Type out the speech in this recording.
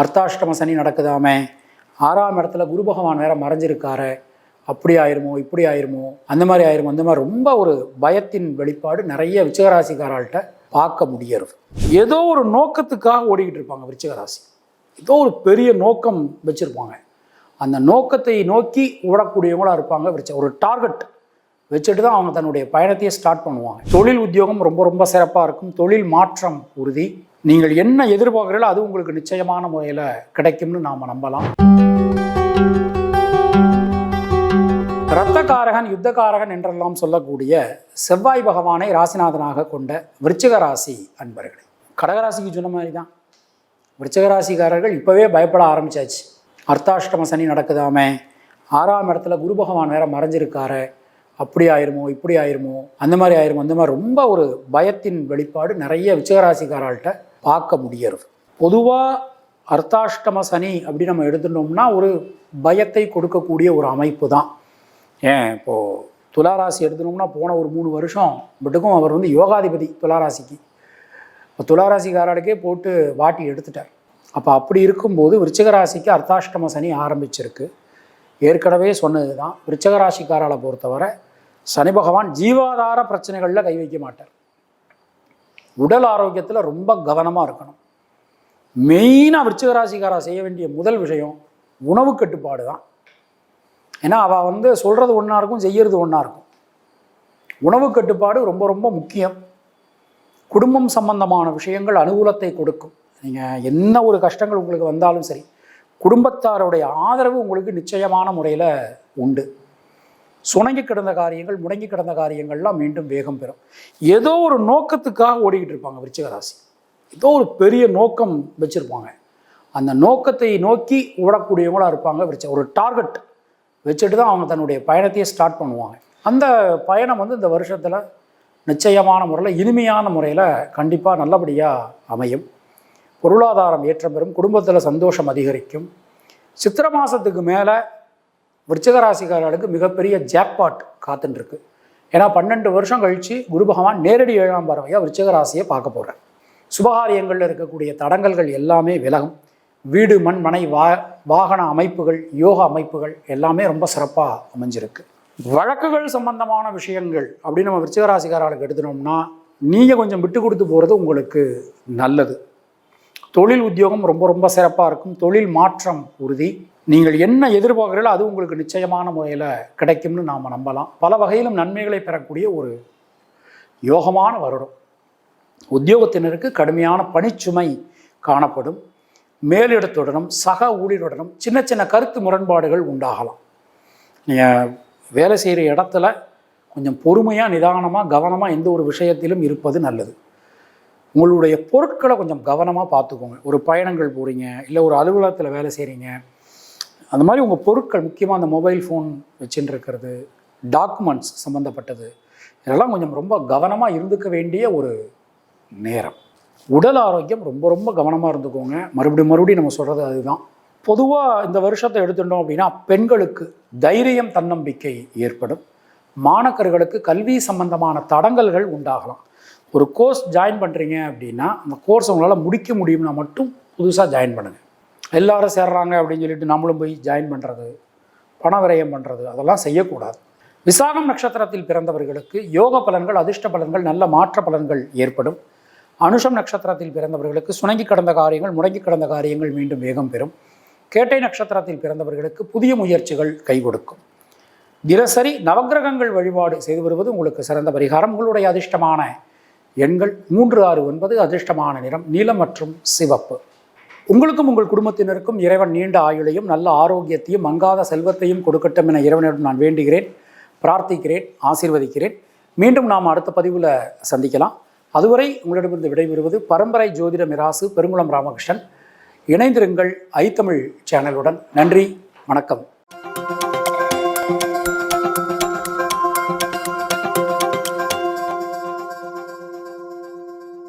அர்த்தாஷ்டம சனி நடக்குதாமே. ஆறாம் இடத்துல குரு பகவான் வேற மறைஞ்சிருக்காரு. அப்படி ஆயிருமோ இப்படி ஆயிருமோ அந்த மாதிரி ஆயிருமோ அந்த மாதிரி ரொம்ப ஒரு பயத்தின் வெளிப்பாடு நிறைய விச்சகராசிக்காரால்கிட்ட பார்க்க முடியறது. ஏதோ ஒரு நோக்கத்துக்காக ஓடிக்கிட்டு இருப்பாங்க விருச்சிகராசி. ஏதோ ஒரு பெரிய நோக்கம் வச்சுருப்பாங்க. அந்த நோக்கத்தை நோக்கி ஓடக்கூடியவங்களாக இருப்பாங்க விருச்ச ஒரு டார்கெட் வச்சுட்டு தான் அவங்க தன்னுடைய பயணத்தையே ஸ்டார்ட் பண்ணுவாங்க. தொழில் உத்தியோகம் ரொம்ப ரொம்ப சிறப்பாக இருக்கும். தொழில் மாற்றம் உறுதி. நீங்கள் என்ன எதிர்பார்க்குறீங்களோ அது உங்களுக்கு நிச்சயமான முறையில் கிடைக்கும்னு நாம் நம்பலாம். ரத்தக்காரகன் யுத்தக்காரகன் என்றெல்லாம் சொல்லக்கூடிய செவ்வாய் பகவானை ராசிநாதனாக கொண்ட விருச்சிக ராசி அன்பர்களே. கடகராசிக்கு சொன்ன மாதிரி தான் விருச்சிக ராசிக்காரர்கள் இப்போவே பயப்பட ஆரம்பிச்சாச்சு. அர்த்தாஷ்டம சனி நடக்குதாமே ஆறாம் இடத்துல குரு பகவான் வேற மறைஞ்சிருக்காரு. அப்படி ஆயிருமோ இப்படி ஆயிருமோ அந்த மாதிரி ஆயிருமோ அந்த மாதிரி ரொம்ப ஒரு பயத்தின் வெளிப்பாடு நிறைய விருச்சிகராசிக்காரால்கிட்ட பார்க்க முடியறது. பொதுவாக அர்த்தாஷ்டம சனி அப்படி நம்ம எடுத்துட்டோம்னா ஒரு பயத்தை கொடுக்கக்கூடிய ஒரு அமைப்பு தான். ஏன்? இப்போது துளாராசி எடுத்துனோம்னா போன ஒரு மூணு வருஷம் மட்டுக்கும் அவர் வந்து யோகாதிபதி துளாராசிக்கு. இப்போ துளாராசிக்காரருக்கே போட்டு வாட்டி எடுத்துட்டார். அப்போ அப்படி இருக்கும்போது விருச்சிக ராசிக்கு அர்த்தாஷ்டம சனி ஆரம்பிச்சிருக்கு. ஏற்கனவே சொன்னது தான் விருச்சகராசிக்காரால் பொறுத்தவரை சனி பகவான் ஜீவாதார பிரச்சனைகளில் கை வைக்க மாட்டார். உடல் ஆரோக்கியத்தில் ரொம்ப கவனமாக இருக்கணும். மெயினாக விருச்சிகராசிக்காரா செய்ய வேண்டிய முதல் விஷயம் உணவு கட்டுப்பாடு தான். ஏன்னா அவள் வந்து சொல்கிறது ஒன்றா இருக்கும் செய்கிறது ஒன்றா இருக்கும். உணவு கட்டுப்பாடு ரொம்ப ரொம்ப முக்கியம். குடும்பம் சம்பந்தமான விஷயங்கள் அனுகூலத்தை கொடுக்கும். நீங்கள் என்ன ஒரு கஷ்டங்கள் உங்களுக்கு வந்தாலும் சரி குடும்பத்தாருடைய ஆதரவு உங்களுக்கு நிச்சயமான முறையில் உண்டு. சுணங்கி கிடந்த காரியங்கள் முடங்கி கிடந்த காரியங்கள்லாம் மீண்டும் வேகம் பெறும். ஏதோ ஒரு நோக்கத்துக்காக ஓடிக்கிட்டு இருப்பாங்க விருச்சிகராசி ஏதோ ஒரு பெரிய நோக்கம் வச்சுருப்பாங்க. அந்த நோக்கத்தை நோக்கி ஓடக்கூடியவங்களாக இருப்பாங்க விருச்ச ஒரு டார்கெட் வச்சுட்டு தான் அவங்க தன்னுடைய பயணத்தையே ஸ்டார்ட் பண்ணுவாங்க. அந்த பயணம் வந்து இந்த வருஷத்தில் நிச்சயமான முறையில் இனிமையான முறையில் கண்டிப்பாக நல்லபடியாக அமையும். பொருளாதாரம் ஏற்றம் பெறும் குடும்பத்தில் சந்தோஷம் அதிகரிக்கும். சித்திர மாதத்துக்கு மேலே விருச்சிக ராசிக்காரர்களுக்கு மிகப்பெரிய ஜாக்பாட் காத்துட்டுருக்கு ஏன்னா பன்னெண்டு வருஷம் கழித்து குரு பகவான் நேரடி ஏழாம் பறவையாக விருச்சிக ராசியை பார்க்க போகிறார் சுபகாரியங்களில் இருக்கக்கூடிய தடங்கல்கள் எல்லாமே விலகும். வீடு மண் மனை வா வாகன அமைப்புகள் யோக அமைப்புகள் எல்லாமே ரொம்ப சிறப்பாக அமைஞ்சிருக்கு. வழக்குகள் சம்பந்தமான விஷயங்கள் அப்படின்னு நம்ம விருச்சிக ராசிக்காரர்களுக்கு எடுத்துனோம்னா நீங்கள் கொஞ்சம் விட்டு கொடுத்து போகிறது உங்களுக்கு நல்லது. தொழில் உத்தியோகம் ரொம்ப ரொம்ப சிறப்பாக இருக்கும். தொழில் மாற்றம் உறுதி. நீங்கள் என்ன எதிர்பார்க்குறீங்களோ அது உங்களுக்கு நிச்சயமான முறையில் கிடைக்கும்னு நாம் நம்பலாம். பல வகையிலும் நன்மைகளை பெறக்கூடிய ஒரு யோகமான வருடம். உத்தியோகத்தினருக்கு கடுமையான பணிச்சுமை காணப்படும். மேலிடத்துடனும் சக ஊழியருடனும் சின்ன சின்ன கருத்து முரண்பாடுகள் உண்டாகலாம். நீங்கள் வேலை செய்கிற இடத்துல கொஞ்சம் பொறுமையாக நிதானமாக கவனமாக எந்த ஒரு விஷயத்திலும் இருப்பது நல்லது. உங்களுடைய பொருட்களை கொஞ்சம் கவனமாக பார்த்துக்கோங்க. ஒரு பயணங்கள் போகிறீங்க இல்லை ஒரு அலுவலகத்தில் வேலை செய்கிறீங்க அந்த மாதிரி உங்கள் பொருட்கள் முக்கியமாக அந்த மொபைல் ஃபோன் வச்சுட்டு இருக்கிறது டாக்குமெண்ட்ஸ் சம்மந்தப்பட்டது இதெல்லாம் கொஞ்சம் ரொம்ப கவனமாக இருந்துக்க வேண்டிய ஒரு நேரம். உடல் ஆரோக்கியம் ரொம்ப ரொம்ப கவனமாக இருந்துக்கோங்க. மறுபடியும் மறுபடியும் நம்ம சொல்கிறது அதுதான். பொதுவாக இந்த வருஷத்தை எடுத்துட்டோம் அப்படின்னா பெண்களுக்கு தைரியம் தன்னம்பிக்கை ஏற்படும். மாணக்கர்களுக்கு கல்வி சம்பந்தமான தடங்கல்கள் உண்டாகலாம். ஒரு கோர்ஸ் ஜாயின் பண்ணுறீங்க அப்படின்னா அந்த கோர்ஸ் உங்களால் முடிக்க முடியும்னா மட்டும் புதுசாக ஜாயின் பண்ணுங்கள் எல்லாரும் சேர்றாங்க அப்படின்னு சொல்லிட்டு நம்மளும் போய் ஜாயின் பண்ணுறது பண விரயம் பண்ணுறது அதெல்லாம் செய்யக்கூடாது. விசாகம் நட்சத்திரத்தில் பிறந்தவர்களுக்கு யோக பலன்கள் அதிர்ஷ்ட பலன்கள் நல்ல மாற்ற பலன்கள் ஏற்படும். அனுஷம் நட்சத்திரத்தில் பிறந்தவர்களுக்கு சுணங்கி கடந்த காரியங்கள் முடங்கி கடந்த காரியங்கள் மீண்டும் வேகம் பெறும். கேட்டை நட்சத்திரத்தில் பிறந்தவர்களுக்கு புதிய முயற்சிகள் கை கொடுக்கும். தினசரி நவக்கிரகங்கள் வழிபாடு செய்து வருவது உங்களுக்கு சிறந்த பரிகாரம். உங்களுடைய அதிர்ஷ்டமான எண்கள் மூன்று ஆறு ஒன்பது அதிர்ஷ்டமான நிறம் நீலம் மற்றும் சிவப்பு. உங்களுக்கும் உங்கள் குடும்பத்தினருக்கும் இறைவன் நீண்ட ஆயுளையும் நல்ல ஆரோக்கியத்தையும் மங்காத செல்வத்தையும் கொடுக்கட்டும் என இறைவனிடம் நான் வேண்டுகிறேன். பிரார்த்திக்கிறேன் ஆசீர்வதிக்கிறேன். மீண்டும் நாம் அடுத்த பதிவில் சந்திக்கலாம். அதுவரை உங்களிடமிருந்து விடைபெறுவது பரம்பரை ஜோதிட மிராசு பெருங்குளம் ராமகிருஷ்ணன். இணைந்திருங்கள் ஐத்தமிழ் சேனலுடன். நன்றி வணக்கம்.